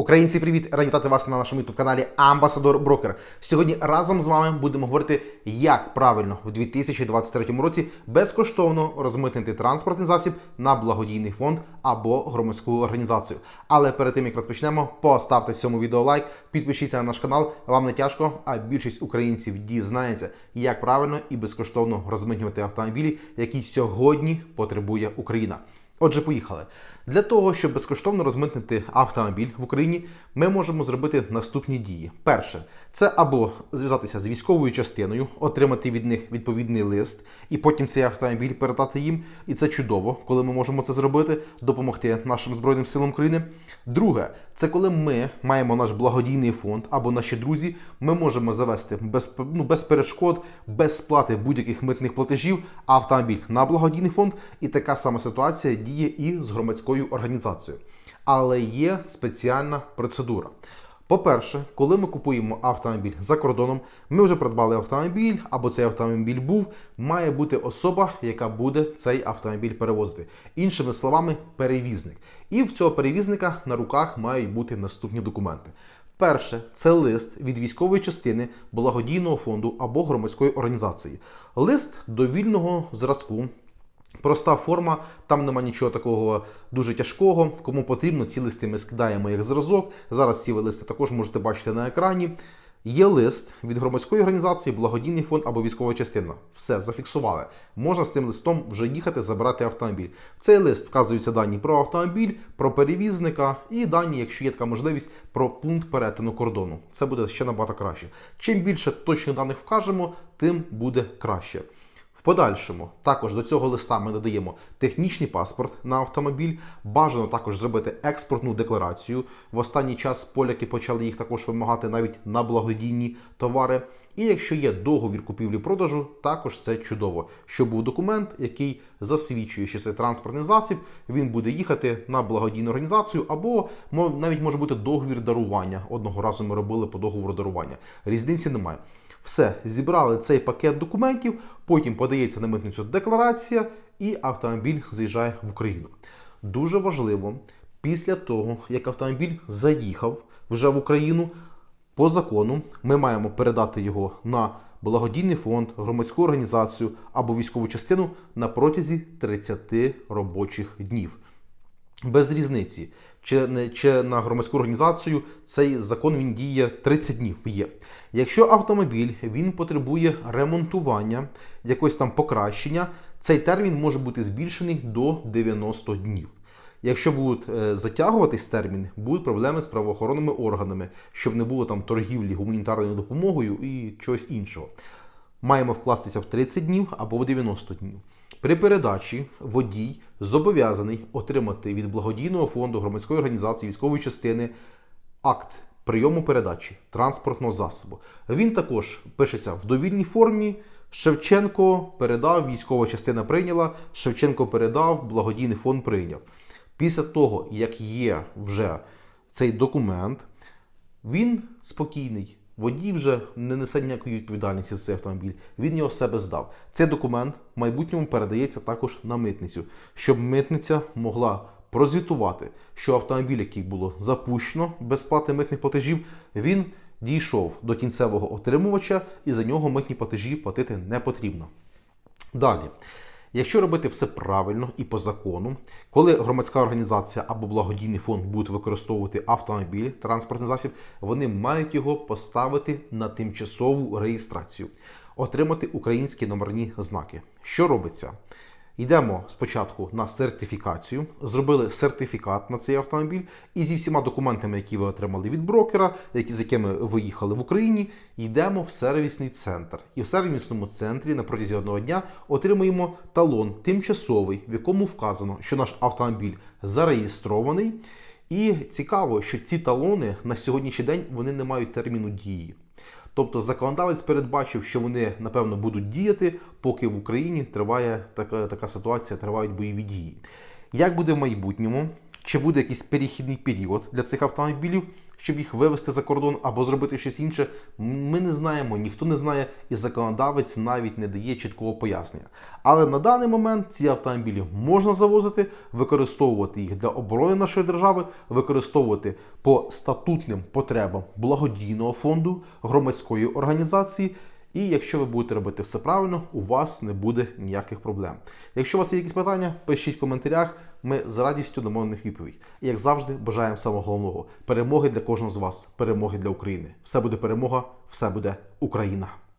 Українці, привіт! Раді вітати вас на нашому youtube каналі Амбасадор Брокер. Сьогодні разом з вами будемо говорити, як правильно в 2023 році безкоштовно розмитнити транспортний засіб на благодійний фонд або громадську організацію. Але перед тим як розпочнемо, поставте цьому відео лайк, підпишіться на наш канал. Вам не тяжко, а більшість українців дізнається, як правильно і безкоштовно розмитнювати автомобілі, які сьогодні потребує Україна. Отже, поїхали. Для того, щоб безкоштовно розмитнити автомобіль в Україні, ми можемо зробити наступні дії. Перше, це або зв'язатися з військовою частиною, отримати від них відповідний лист, і потім цей автомобіль передати їм. І це чудово, коли ми можемо це зробити, допомогти нашим Збройним силам України. Друге, це коли ми маємо наш благодійний фонд або наші друзі, ми можемо завести без, ну, без перешкод, без сплати будь-яких митних платежів автомобіль на благодійний фонд. І така сама ситуація діє і з громадською організацією. Але є спеціальна процедура. По-перше, коли ми купуємо автомобіль за кордоном, ми вже придбали автомобіль, або цей автомобіль був, має бути особа, яка буде цей автомобіль перевозити. Іншими словами, перевізник. І в цього перевізника на руках мають бути наступні документи. Перше це лист від військової частини благодійного фонду або громадської організації. Лист довільного зразку. Проста форма, там нема нічого такого дуже тяжкого. Кому потрібно, ці листи ми скидаємо як зразок. Зараз ці листи також можете бачити на екрані. Є лист від громадської організації, благодійний фонд або військова частина. Все, зафіксували. Можна з цим листом вже їхати забирати автомобіль. В цей лист вказуються дані про автомобіль, про перевізника і дані, якщо є така можливість, про пункт перетину кордону. Це буде ще набагато краще. Чим більше точних даних вкажемо, тим буде краще. В подальшому. Також до цього листа ми додаємо технічний паспорт на автомобіль. Бажано також зробити експортну декларацію. В останній час поляки почали їх також вимагати навіть на благодійні товари. І якщо є договір купівлі-продажу, також це чудово, щоб був документ, який засвідчує, що це транспортний засіб, він буде їхати на благодійну організацію, або навіть може бути договір дарування. Одного разу ми робили по договору дарування. Різниці немає. Все, зібрали цей пакет документів, потім подається на митницю декларація, і автомобіль заїжджає в Україну. Дуже важливо, після того, як автомобіль заїхав вже в Україну, по закону ми маємо передати його на благодійний фонд, громадську організацію або військову частину на протязі 30 робочих днів без різниці. Чи, чи на громадську організацію цей закон він діє 30 днів. Є. Якщо автомобіль він потребує ремонтування, якогось там покращення, цей термін може бути збільшений до 90 днів. Якщо будуть е, затягуватись термін, будуть проблеми з правоохоронними органами, щоб не було там торгівлі гуманітарною допомогою і чогось іншого маємо вкластися в 30 днів або в 90 днів. При передачі водій зобов'язаний отримати від благодійного фонду громадської організації військової частини акт прийому передачі транспортного засобу. Він також пишеться в довільній формі. Шевченко передав, військова частина прийняла, Шевченко передав, благодійний фонд прийняв. Після того, як є вже цей документ, він спокійний. Водій вже не несе ніякої відповідальності за цей автомобіль. Він його себе здав. Цей документ в майбутньому передається також на митницю, щоб митниця могла прозвітувати, що автомобіль, який було запущено без сплати митних платежів, він дійшов до кінцевого отримувача і за нього митні платежі платити не потрібно. Далі. Якщо робити все правильно і по закону, коли громадська організація або благодійний фонд будуть використовувати автомобіль, транспортний засіб, вони мають його поставити на тимчасову реєстрацію, отримати українські номерні знаки. Що робиться? Йдемо спочатку на сертифікацію, зробили сертифікат на цей автомобіль, і зі всіма документами, які ви отримали від брокера, які, з якими ви їхали в Україні, йдемо в сервісний центр. І в сервісному центрі на протязі одного дня отримуємо талон тимчасовий, в якому вказано, що наш автомобіль зареєстрований. І цікаво, що ці талони на сьогоднішній день вони не мають терміну дії. Тобто законодавець передбачив, що вони напевно будуть діяти, поки в Україні триває така, така ситуація, тривають бойові дії. Як буде в майбутньому, чи буде якийсь перехідний період для цих автомобілів, щоб їх вивезти за кордон або зробити щось інше. Ми не знаємо, ніхто не знає, і законодавець навіть не дає чіткого пояснення. Але на даний момент ці автомобілі можна завозити, використовувати їх для оборони нашої держави, використовувати по статутним потребам благодійного фонду, громадської організації. І якщо ви будете робити все правильно, у вас не буде ніяких проблем. Якщо у вас є якісь питання, пишіть в коментарях. Ми з радістю дамо на них відповідь. І як завжди, бажаємо самого головного перемоги для кожного з вас, перемоги для України. Все буде перемога, все буде Україна.